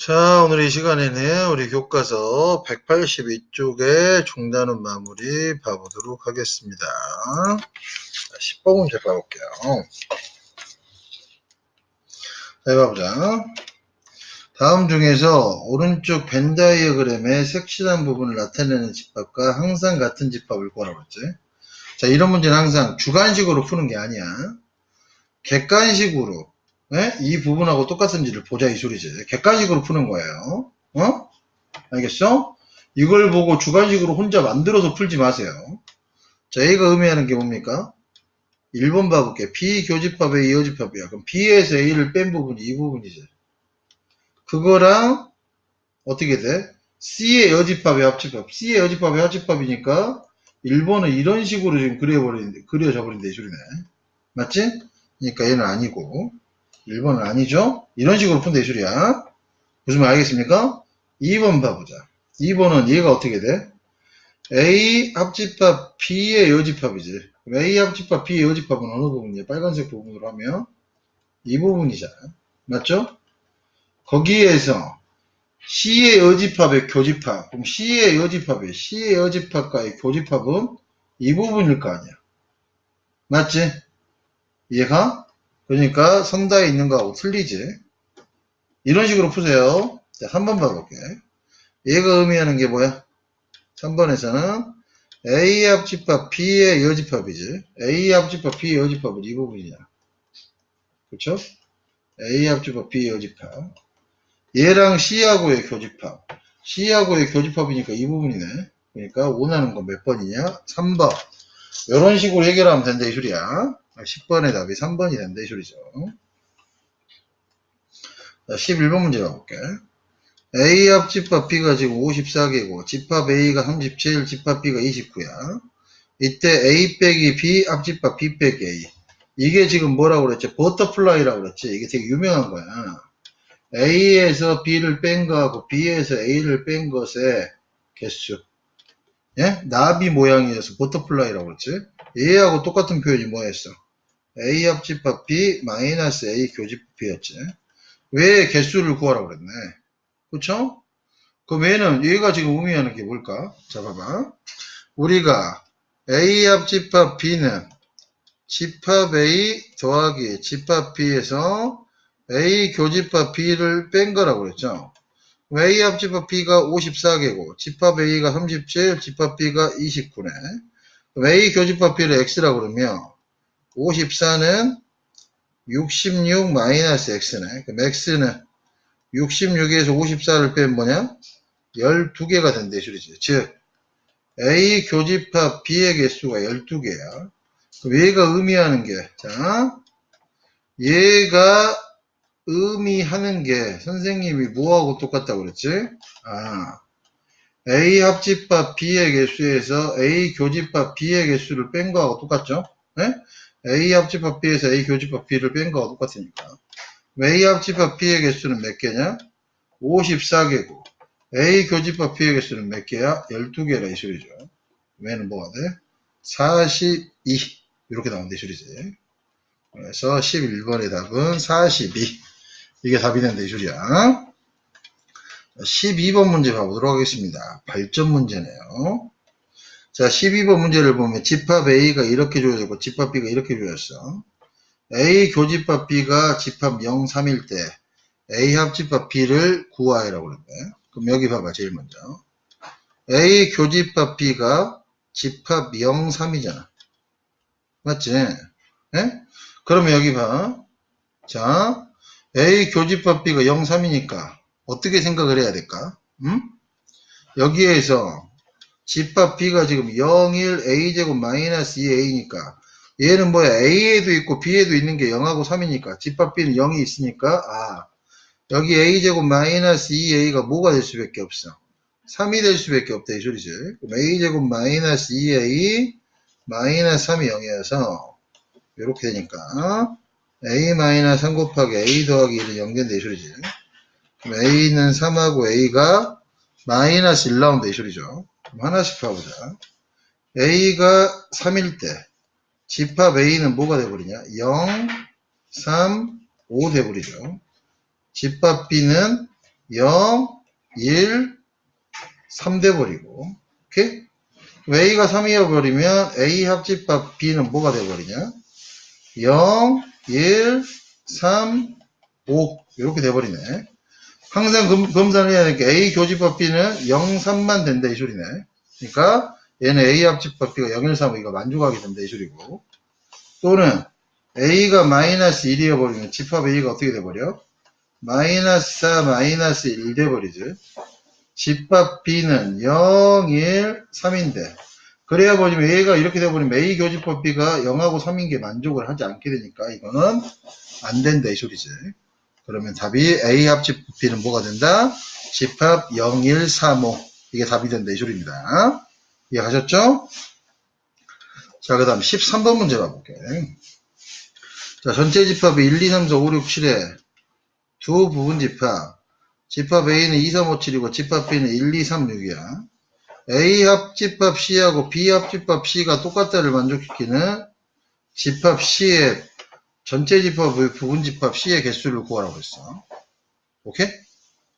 자, 오늘 이 시간에는 우리 교과서 182쪽의 중단원 마무리 봐보도록 하겠습니다. 자, 10번 문제 봐볼게요. 자, 봐보자. 다음 중에서 오른쪽 벤 다이어그램의 색칠한 부분을 나타내는 집합과 항상 같은 집합을 구하라고 했지. 자, 이런 문제는 항상 주관식으로 푸는 게 아니야. 객관식으로 예? 이 부분하고 똑같은지를 보자 이 소리지. 객관식으로 푸는 거예요. 어? 알겠어? 이걸 보고 주관식으로 혼자 만들어서 풀지 마세요. 자, A가 의미하는 게 뭡니까? 1번 봐볼게. B 교집합의 A 여집합이야. 그럼 B에서 A를 뺀 부분이 이 부분이지. 그거랑 어떻게 돼? C의 여집합의 합집합. C의 여집합의 합집합이니까 1번은 이런 식으로 지금 그려버리는데, 그려져 버린다 이 소리네. 맞지? 그러니까 얘는 아니고 1번은 아니죠? 이런 식으로 이 소리야. 무슨 말 알겠습니까? 2번 봐보자. 2번은 얘가 어떻게 돼? A 합집합 B의 여집합이지. 그럼 A 합집합 B의 여집합은 어느 부분이야? 빨간색 부분으로 하면 이 부분이잖아. 맞죠? 거기에서 C의 여집합의 교집합. 그럼 C의 여집합의 C의 여집합과의 교집합은 이 부분일 거 아니야. 맞지? 이해가? 그러니까 선다에 있는 거하고 틀리지. 이런 식으로 푸세요. 자, 3번 봐볼게. 얘가 의미하는 게 뭐야? 3번에서는 A 합집합 B의 여집합이지. A 합집합 B의 여집합은 이 부분이냐. 그쵸? A 합집합 B의 여집합. 얘랑 C하고의 교집합. C하고의 교집합이니까 이 부분이네. 그러니까 원하는 건 몇 번이냐? 3번. 이런 식으로 해결하면 된다 이 소리야. 10번의 답이 3번이 된다 이 소리죠. 자, 11번 문제 가볼게. A 합 집합 B가 지금 54개고 집합 A가 37, 집합 B가 29야. 이때 A 빼기 B 합 집합 B 빼기 A. 이게 지금 뭐라고 그랬지? 버터플라이라고 그랬지? 이게 되게 유명한 거야. A에서 B를 뺀 거하고 B에서 A를 뺀 것의 개수. 예? 나비 모양이어서 버터플라이라고 그랬지? 얘하고 똑같은 표현이 뭐였어? A 합집합 B 마이너스 A 교집합이었지. 왜 개수를 구하라고 그랬네. 그쵸? 그럼 얘는 얘가 지금 의미하는 게 뭘까? 자 봐봐. 우리가 A 합집합 B는 집합 A 더하기 집합 B에서 A 교집합 B를 뺀 거라고 그랬죠. A 합집합 B가 54개고 집합 A가 37, 집합 B가 29네. 그럼 A 교집합 B를 X라고 그러면 54는 66 마이너스 X네. 그럼 X는 66에서 54를 빼면 뭐냐? 12개가 된다, 이 소리지. 즉, A 교집합 B의 개수가 12개야. 그럼 얘가 의미하는 게, 자, 얘가 의미하는 게 선생님이 뭐하고 똑같다고 그랬지? 아, A 합집합 B의 개수에서 A 교집합 B의 개수를 뺀 거하고 똑같죠? 네? A 합집합 B에서 A 교집합 B를 뺀 거하고 똑같으니까. A 합집합 B의 개수는 몇 개냐? 54개고. A 교집합 B의 개수는 몇 개야? 12개라 이 소리죠. 왜는 뭐가 돼? 42. 이렇게 나온다 이 소리지. 그래서 11번의 답은 42. 이게 답이 된다 이 소리야. 12번 문제 봐보도록 하겠습니다. 발전 문제네요. 자, 12번 문제를 보면 집합 A가 이렇게 주어졌고 집합 B가 이렇게 주어졌어. A 교집합 B가 집합 0, 3일 때 A 합집합 B를 구하해라고 그러는데 그럼 여기 봐봐 제일 먼저 A 교집합 B가 집합 0, 3이잖아. 맞지? 예? 그러면 여기 봐. 자, A 교집합 B가 0, 3이니까 어떻게 생각을 해야 될까? 음? 여기에서 집합 B가 지금 0, 1, A제곱 마이너스 2A니까 얘는 뭐야? A에도 있고 B에도 있는 게 0하고 3이니까 집합 B는 0이 있으니까 아 여기 A제곱 마이너스 2A가 뭐가 될 수밖에 없어? 3이 될 수밖에 없다 이 소리지. 그럼 A제곱 마이너스 2A 마이너스 3이 0이어서 이렇게 되니까 A 마이너스 3 곱하기 A 더하기 1은 0된다 이 소리지. 그럼 A는 3하고 A가 마이너스 1 나온다 이 소리죠. 하나씩 봐보자. A가 3일 때 집합 A는 뭐가 돼버리냐? 0, 3, 5 돼버리죠. 집합 B는 0, 1, 3 돼버리고, 오케이? A가 3이어버리면 A 합집합 B는 뭐가 돼버리냐? 0, 1, 3, 5 이렇게 돼버리네. 항상 검, 검사를 해야 되니까 A 교집합 B는 0, 3만 된다 이 소리네. 그러니까 얘는 A 합집합 B가 0, 1, 3, 5가 만족하게 된다 이 소리고 또는 A가 마이너스 1이어 버리면 집합 A가 어떻게 돼버려? 마이너스 4, 마이너스 1 돼버리지. 집합 B는 0, 1, 3인데 그래야 버리면 A가 이렇게 돼버리면 A 교집합 B가 0하고 3인 게 만족을 하지 않게 되니까 이거는 안 된다 이 소리지. 그러면 답이 A 합집 B는 뭐가 된다? 집합 0, 1, 3, 5 이게 답이 된다 이 소리입니다. 이해하셨죠? 자, 그 다음 13번 문제 봐볼게. 자, 전체 집합이 1, 2, 3, 4, 5, 6, 7에 두 부분 집합. 집합 A는 2, 3, 5, 7이고 집합 B는 1, 2, 3, 6이야. A 합집합 C하고 B 합집합 C가 똑같다를 만족시키는 집합 C의 전체 집합의 부분 집합 C의 개수를 구하라고 했어. 오케이?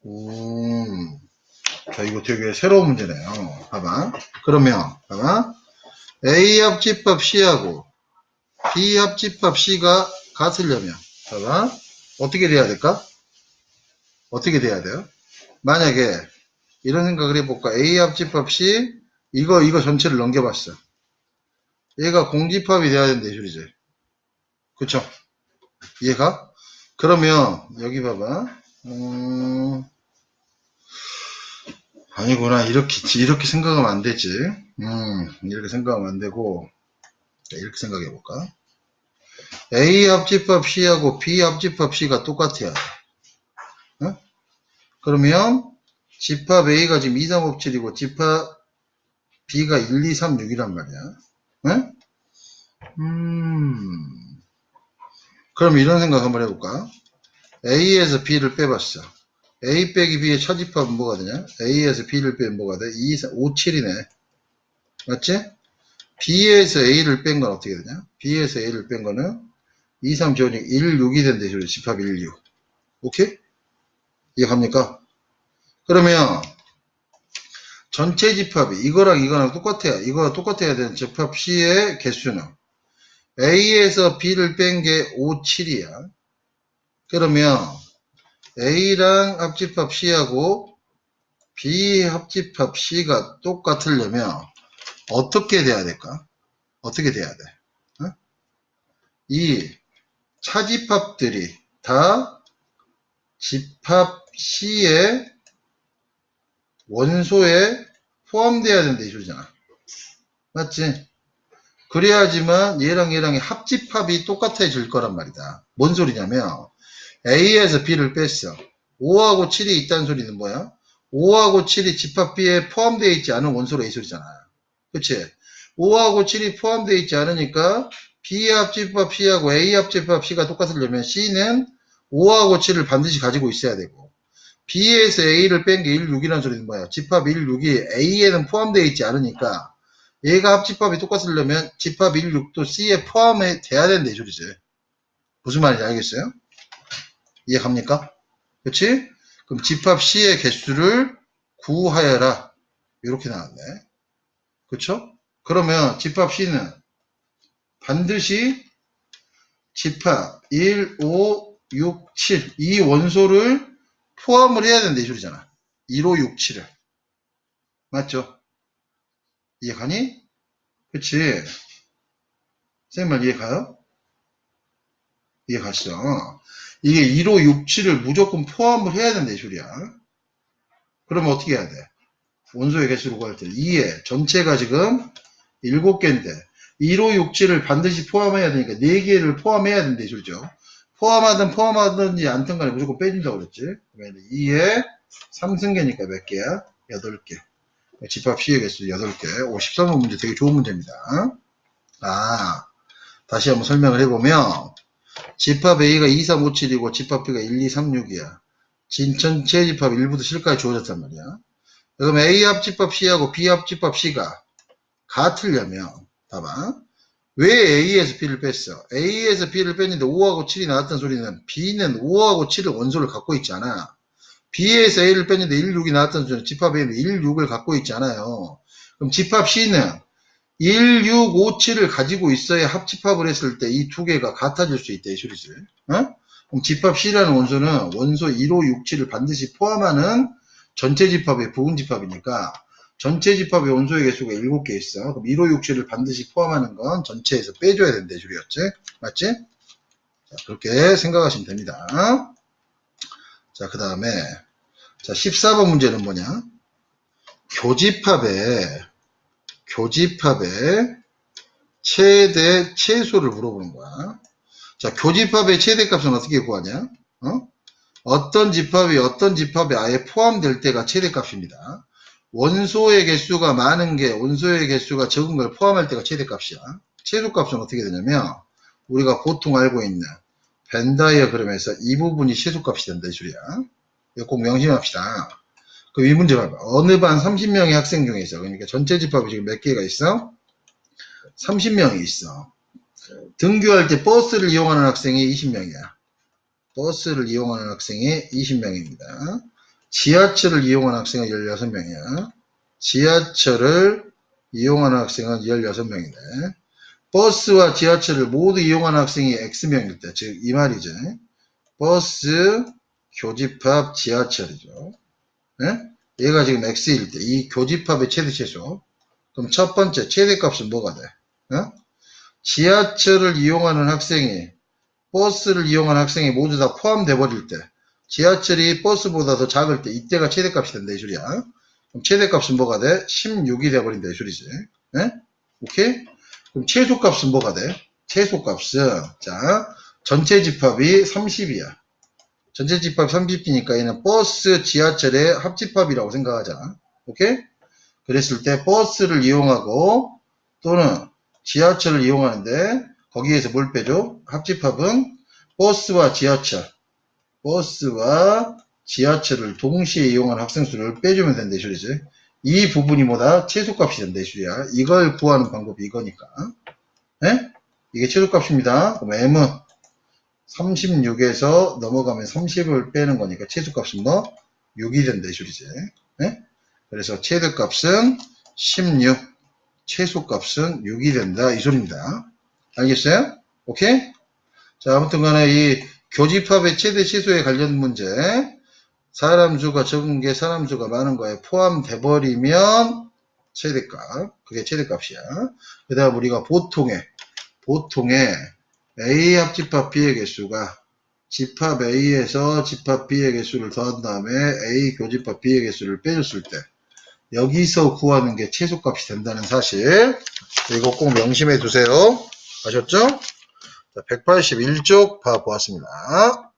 음. 자, 이거 되게 새로운 문제네요. 봐봐. 그러면, 봐봐. A 합 집합 C하고 B 합 집합 C가 같으려면, 봐봐. 어떻게 돼야 될까? 어떻게 돼야 돼요? 만약에, 이런 생각을 해볼까? A 합 집합 C, 이거, 이거 전체를 넘겨봤어. 얘가 공집합이 돼야 이 소리지. 그쵸? 이해가? 그러면, 여기 봐봐. 음, 아니구나. 이렇게, 이렇게 생각하면 안 되지. 음, 이렇게 생각하면 안 되고, 자, 이렇게 생각해 볼까? A 합집합 C하고 B 합집합 C가 똑같아야 돼. 어? 그러면, 집합 A가 지금 2, 3, 5, 7이고, 집합 B가 1, 2, 3, 6이란 말이야. 응? 음, 그럼 이런 생각 한번 해볼까? A에서 B를 빼봤어. A 빼기 B의 차집합은 뭐가 되냐? A에서 B를 빼면 뭐가 돼? 2, 4, 5, 7이네. 맞지? B에서 A를 뺀 건 어떻게 되냐? B에서 A를 뺀 거는 2, 3, 4, 6, 1, 6이 된대. 소 집합 1, 6. 오케이? 이해갑니까? 그러면 전체 집합이 이거랑 이거랑 똑같아요. 이거랑 똑같아야 되는 집합 C의 개수는 A에서 B를 뺀 게 5, 7이야. 그러면 A랑 합집합 C하고 B 합집합 C가 똑같으려면 어떻게 돼야 될까? 어떻게 돼야 돼? 어? 이 차집합들이 다 집합 C의 원소에 포함돼야 된다 이 소리잖아. 맞지? 그래야지만 얘랑 얘랑의 합집합이 똑같아질 거란 말이다. 뭔 소리냐면 A에서 B를 뺐어. 5하고 7이 있다는 소리는 뭐야? 5하고 7이 집합 B에 포함되어 있지 않은 원소로 이 소리잖아. 그치? 5하고 7이 포함되어 있지 않으니까 B 합집합 C하고 A 합집합 C가 똑같으려면 C는 5하고 7을 반드시 가지고 있어야 되고 B에서 A를 뺀 게 1, 6이라는 소리는 뭐야? 집합 1, 6이 A에는 포함되어 있지 않으니까 얘가 합집합이 똑같으려면 집합 1, 6도 C에 포함이 돼야 이 소리지. 무슨 말인지 알겠어요? 이해 갑니까? 그렇지? 그럼 집합 C의 개수를 구하여라. 이렇게 나왔네. 그렇죠? 그러면 집합 C는 반드시 집합 1, 5, 6, 7 이 원소를 포함을 해야 된다 이 소리잖아. 1, 5, 6, 7을. 맞죠? 이해가니? 그치? 쌤말 이해가요? 이해가시죠? 이게 1, 5, 6, 7을 무조건 포함을 해야 된다 이 소리야. 그러면 어떻게 해야 돼? 원소의 개수로 구할 때 2에 전체가 지금 7개인데 1, 5, 6, 7을 반드시 포함해야 되니까 4개를 포함해야 된다 이 소리죠. 포함하든 포함하든지 않든 간에 무조건 빼준다고 그랬지. 그러면 2에 3승계니까 몇 개야? 8개. 집합 C의 개수 8개. 오, 13번 문제 되게 좋은 문제입니다. 아, 다시 한번 설명을 해보면 집합 A가 2, 3, 5, 7이고 집합 B가 1, 2, 3, 6이야. 진 전체 집합 1부터 7까지 주어졌단 말이야. 그럼 A 합 집합 C하고 B 합 집합 C가 같으려면 봐봐. 왜 A에서 B를 뺐어? A에서 B를 뺐는데 5하고 7이 나왔던 소리는 B는 5하고 7을 원소를 갖고 있잖아. B에서 A를 뺐는데 1, 6이 나왔던 수는 집합 A는 1, 6을 갖고 있지 않아요. 그럼 집합 C는 1, 6, 5, 7을 가지고 있어야 합집합을 했을 때 이 두 개가 같아질 수 있다, 이 소리지. 어? 그럼 집합 C라는 원소는 원소 1, 5, 6, 7을 반드시 포함하는 전체 집합의 부분 집합이니까 전체 집합의 원소의 개수가 7개 있어. 그럼 1, 5, 6, 7을 반드시 포함하는 건 전체에서 빼줘야 된다, 이 소리였지. 맞지? 자, 그렇게 생각하시면 됩니다. 자, 그 다음에, 자, 14번 문제는 뭐냐? 교집합의, 교집합의 최대, 최소를 물어보는 거야. 자, 교집합의 최대값은 어떻게 구하냐? 어? 어떤 집합이 어떤 집합에 아예 포함될 때가 최대값입니다. 원소의 개수가 많은 게 원소의 개수가 적은 걸 포함할 때가 최대값이야. 최소값은 어떻게 되냐면 우리가 보통 알고 있는 벤다이어그램에서 이 부분이 최소값이 된다 이 소리야. 이거 꼭 명심합시다. 그위 문제 봐봐. 어느 반 30명의 학생 중에서 그러니까 전체 집합이 지금 몇 개가 있어? 30명이 있어. 등교할 때 버스를 이용하는 학생이 20명이야. 버스를 이용하는 학생이 20명입니다. 지하철을 이용하는 학생은 16명이야. 지하철을 이용하는 학생은 16명이네. 버스와 지하철을 모두 이용하는 학생이 X명일 때, 즉, 이 말이죠. 버스, 교집합, 지하철이죠. 예? 얘가 지금 X일 때, 이 교집합의 최대 최소. 그럼 첫 번째, 최대값은 뭐가 돼? 어? 지하철을 이용하는 학생이, 버스를 이용하는 학생이 모두 다 포함돼 버릴 때, 지하철이 버스보다 더 작을 때, 이때가 최대값이 된다, 이 소리야. 그럼 최대값은 뭐가 돼? 16이 돼버린다, 이 소리지. 예? 오케이? 그럼 최소값은 뭐가 돼? 최소값은 자 전체 집합이 30이야. 전체 집합 30이니까 얘는 버스, 지하철의 합집합이라고 생각하자. 오케이? 그랬을 때 버스를 이용하고 또는 지하철을 이용하는데 거기에서 뭘 빼줘? 합집합은 버스와 지하철, 버스와 지하철을 동시에 이용하는 학생 수를 빼주면 된다 이 소리지. 이 부분이 뭐다? 최소값이 된다 이 소리야. 이걸 구하는 방법이 이거니까. 예? 이게 최소값입니다. 그럼 M은 36에서 넘어가면 30을 빼는 거니까 최소값은 뭐? 6이 된다 이 소리지. 예? 그래서 최대값은 16, 최소값은 6이 된다 이 소리입니다. 알겠어요? 오케이? 자, 아무튼 간에 이 교집합의 최대 최소에 관련 문제 사람 수가 적은 게 사람 수가 많은 거에 포함돼 버리면 최대값 그게 최대값이야. 그 다음 우리가 보통의 보통의 A 합집합 B의 개수가 집합 A에서 집합 B의 개수를 더한 다음에 A 교집합 B의 개수를 빼줬을 때 여기서 구하는 게 최소값이 된다는 사실. 이거 꼭 명심해 두세요. 아셨죠? 181쪽 봐보았습니다